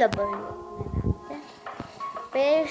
böyle böyle. 5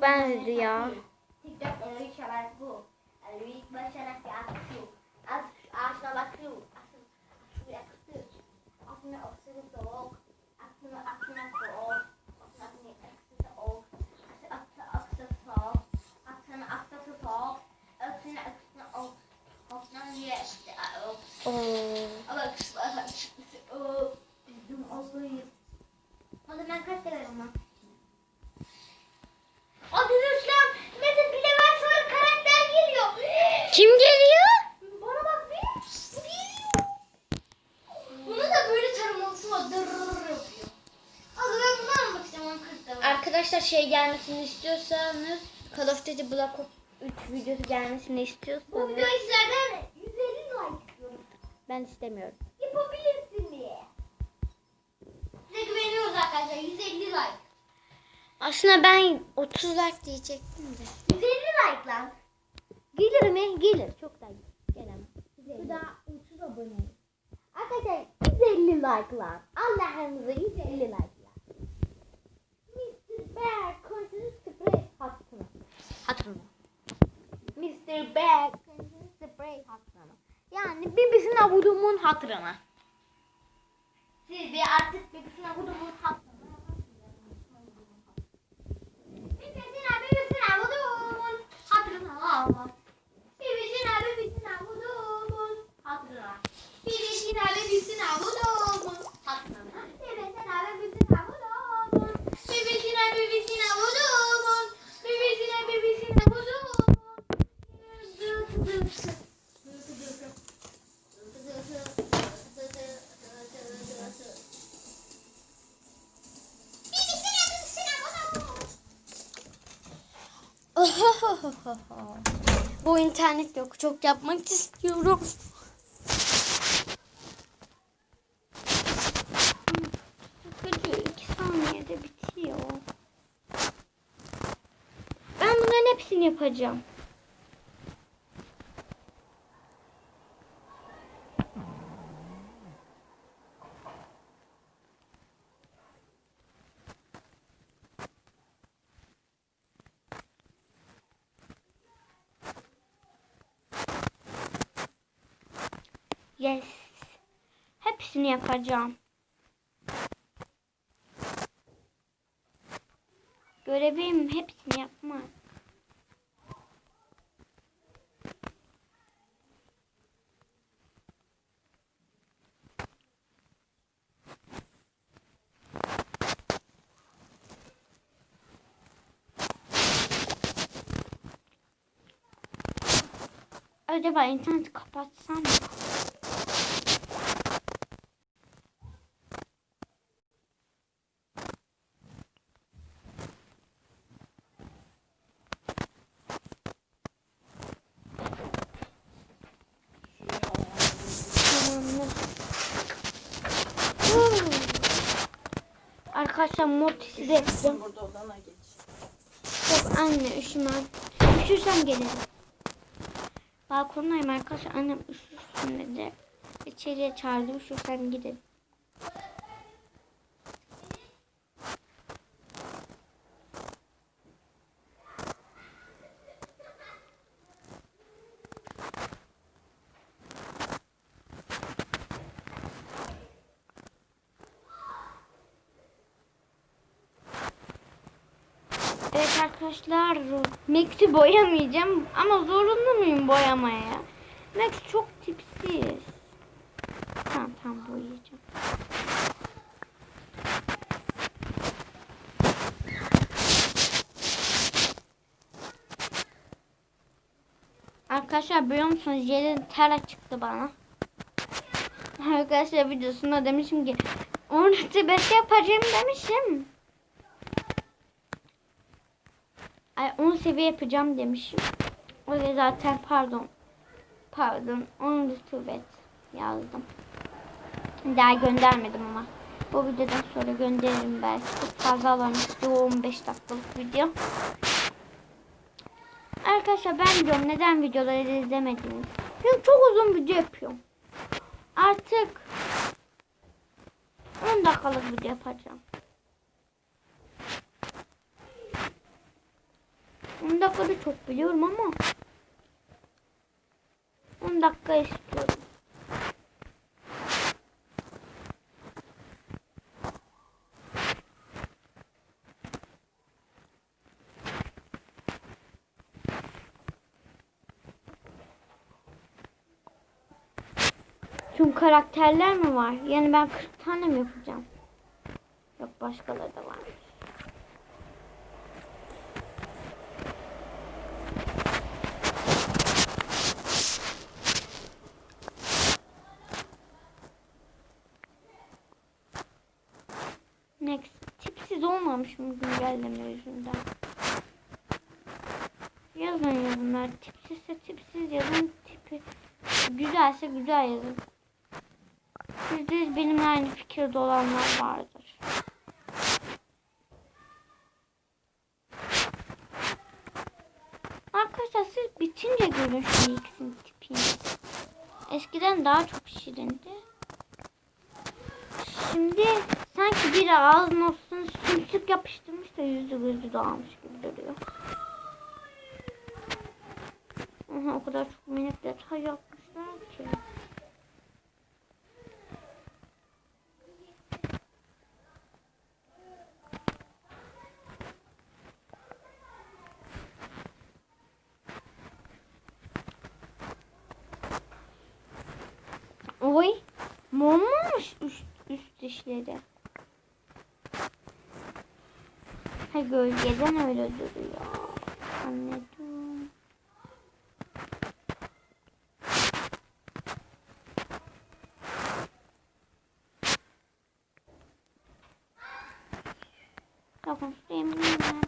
çok benziyor ya. Oh. Ama kısmı Bizim Oslo'yuz. O zaman kaç lira ama? şey gelmesini istiyorsanız Call of Duty Black Ops 3 videosu gelmesini istiyorsanız Bu video izlerden 150 like. Ben istemiyorum. Yapabilirsin diye. Size güveniyoruz arkadaşlar 150 like. Aslında ben 30 like diyecektim de. 150 like lan. Gelir mi? Gelir. Çok da gelemez. Bu da 30 abone. Arkadaşlar 150 like lan. Allah'ınıza 150 like. their back and spray hatırına. Yani bibisine vurumun hatırına. Siz bir artık bibisine vurumun hatırına. Bibisine bibisine vurumun hatırına. Allah. İnternet yok. Çok yapmak istiyorum. İki saniyede bitiyor. Ben bunların hepsini yapacağım. Yes. Hepsini yapacağım. Görevim hepsini yapmak. Acaba interneti kapatsam mı? Arkadaşlar mortisi de yapacağım. Burada odana geç. Yok anne üşümem. Üşürsem gelirim. Balkondayım arkadaşlar. Annem üşürsün dedi. İçeriye çağırdı. Üşürsem gidelim. Arkadaşlar Max'i boyamayacağım ama zorunda mıyım boyamaya? Max çok tipsiz. Tamam tamam boyayacağım. Arkadaşlar biliyor musunuz yerin tera çıktı bana. Arkadaşlar videosunda demişim ki 13 5 yapacağım demişim. Ay 10 seviye yapacağım demişim. O da zaten pardon. Pardon 10 rutubet yazdım. Daha göndermedim ama. Bu videodan sonra gönderirim belki. Çok fazla alınmıştı o 15 dakikalık video. Arkadaşlar ben diyorum neden videoları izlemediniz? Çünkü çok uzun video yapıyorum. Artık 10 dakikalık video yapacağım. 10 dakikada çok biliyorum ama 10 dakika istiyorum. Çünkü karakterler mi var? Yani ben 40 tane mi yapacağım? Yok başkaları da var. Olmamışım güncelleme yüzünden. Yazın yorumlar. Tipsizse tipsiz yazın. Tipi güzelse güzel yazın. Yüzde yüz benimle aynı fikirde olanlar vardır. Arkadaşlar siz bitince görün şu ikisinin tipini. Eskiden daha çok şirindi. Şimdi sanki biri ağzına sümsük yapıştırmış da yüzü gözü dağılmış gibi duruyor. Aha, o kadar çok minik detay yapmışlar ki. Oy. Mor mu olmuş üst, üst dişleri? Ha gölgeden öyle duruyor. Anladım. Tamam, suyum nerede?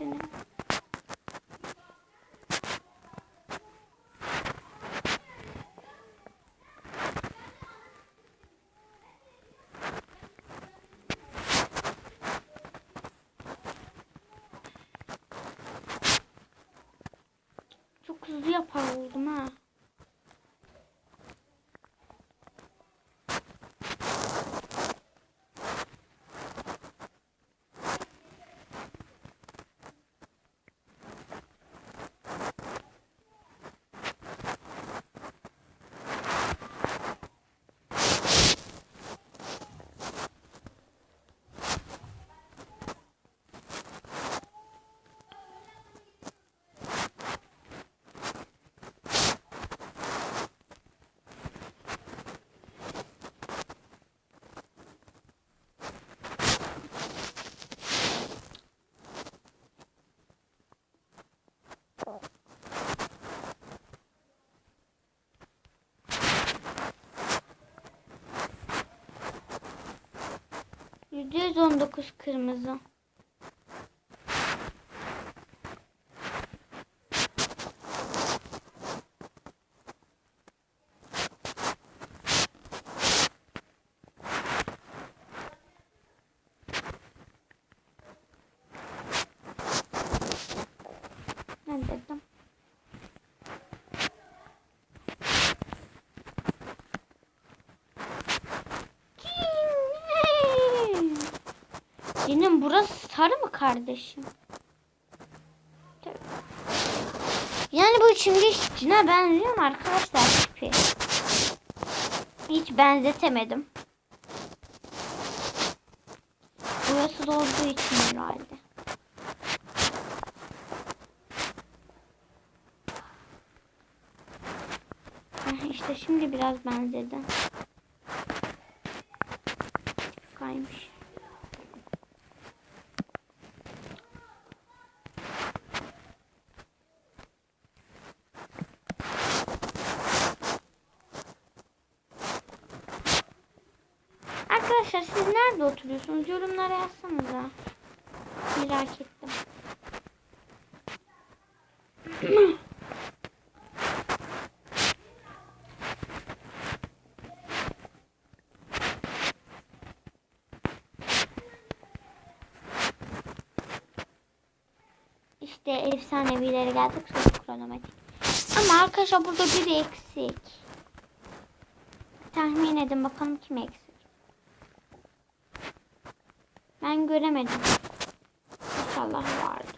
seni. Çok hızlı yapar oldum ha. %119 kırmızı. Ne dedim? Burası sarı mı kardeşim? Yani bu şimdi cine benziyor mu arkadaşlar tipi? Hiç benzetemedim. Burası da olduğu için herhalde. İşte şimdi biraz benzedi. Kaymış. Arkadaşlar siz nerede oturuyorsunuz? Yorumlara yazsanıza. Merak ettim. İşte efsanevilere geldik sonra kronometrik. Ama arkadaşlar burada biri eksik. Tahmin edin bakalım kim eksik. Ben göremedim. İnşallah vardır.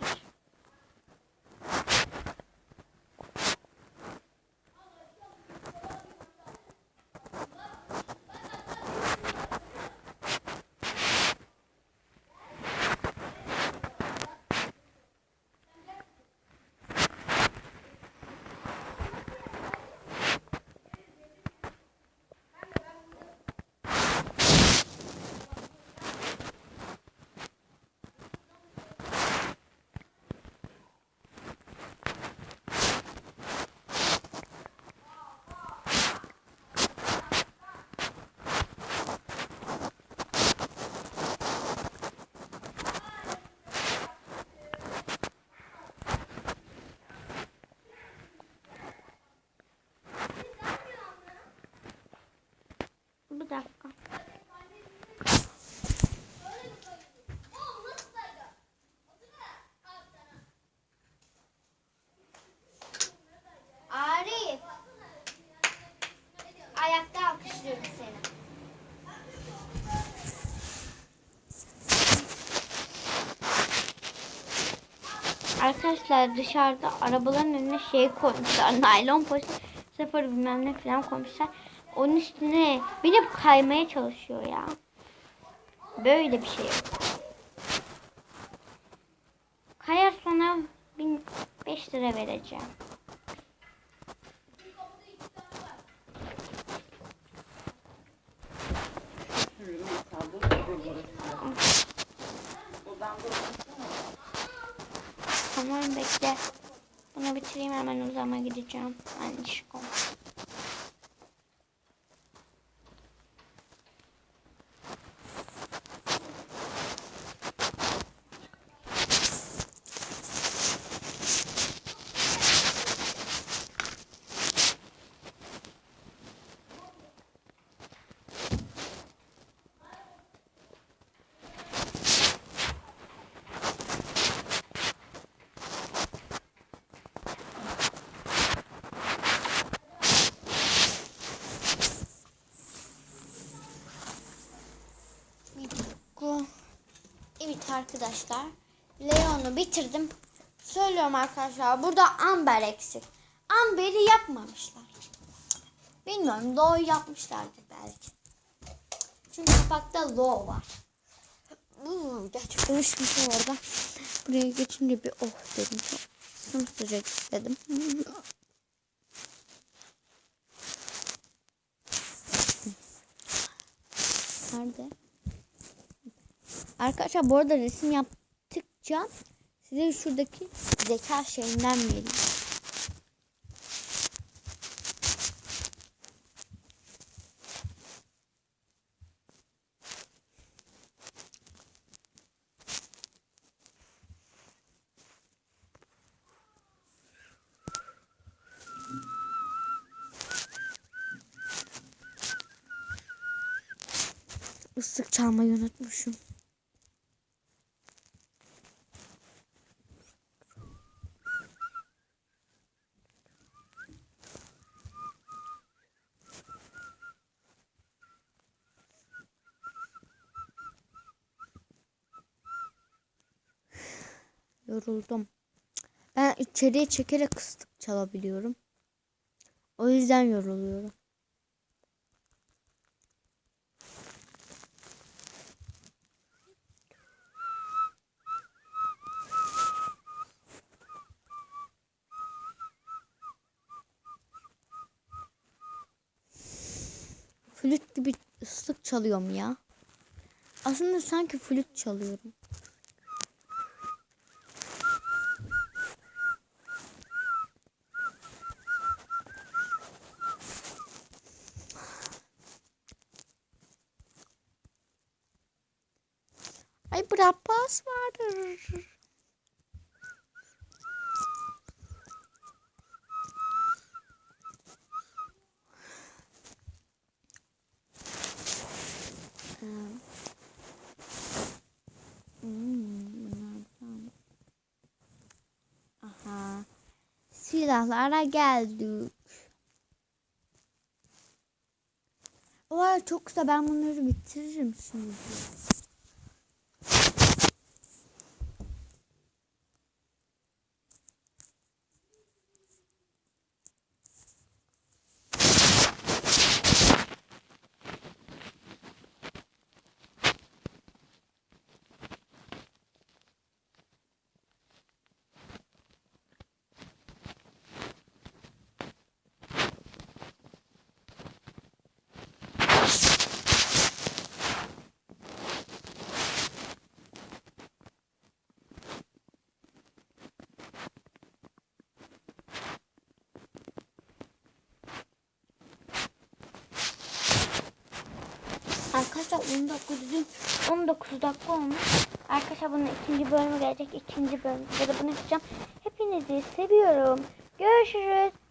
Arkadaşlar dışarıda arabaların önüne şey koymuşlar. Naylon poşet sıfır bilmem ne falan koymuşlar. Onun üstüne binip kaymaya çalışıyor ya. Böyle bir şey yok. Kayar sonra bin, beş lira vereceğim. Tamam bekle. Bunu bitireyim hemen uzama gideceğim. Anişkom. Arkadaşlar. Leon'u bitirdim. Söylüyorum arkadaşlar burada Amber eksik. Amber'i yapmamışlar. Bilmiyorum Low yapmışlardır belki. Çünkü kapakta Low var. Uuu, gerçekten üşümüşüm orada. Buraya geçince bir oh dedim. Çok sıcak istedim. Nerede? Arkadaşlar bu arada resim yaptıkça size şuradaki zeka şeyinden vereyim. Islık çalmayı unutmuşum. Yoruldum. Ben içeriye çekerek ıslık çalabiliyorum. O yüzden yoruluyorum. Flüt gibi ıslık çalıyorum ya. Aslında sanki flüt çalıyorum. Silahlara geldik. Vay çok güzel ben bunları bitiririm şimdi. Arkadaşlar 19 gün 19 dakika olmuş. Arkadaşlar bunun ikinci bölümü gelecek. ikinci bölümde de bunu yapacağım. Hepinizi seviyorum. Görüşürüz.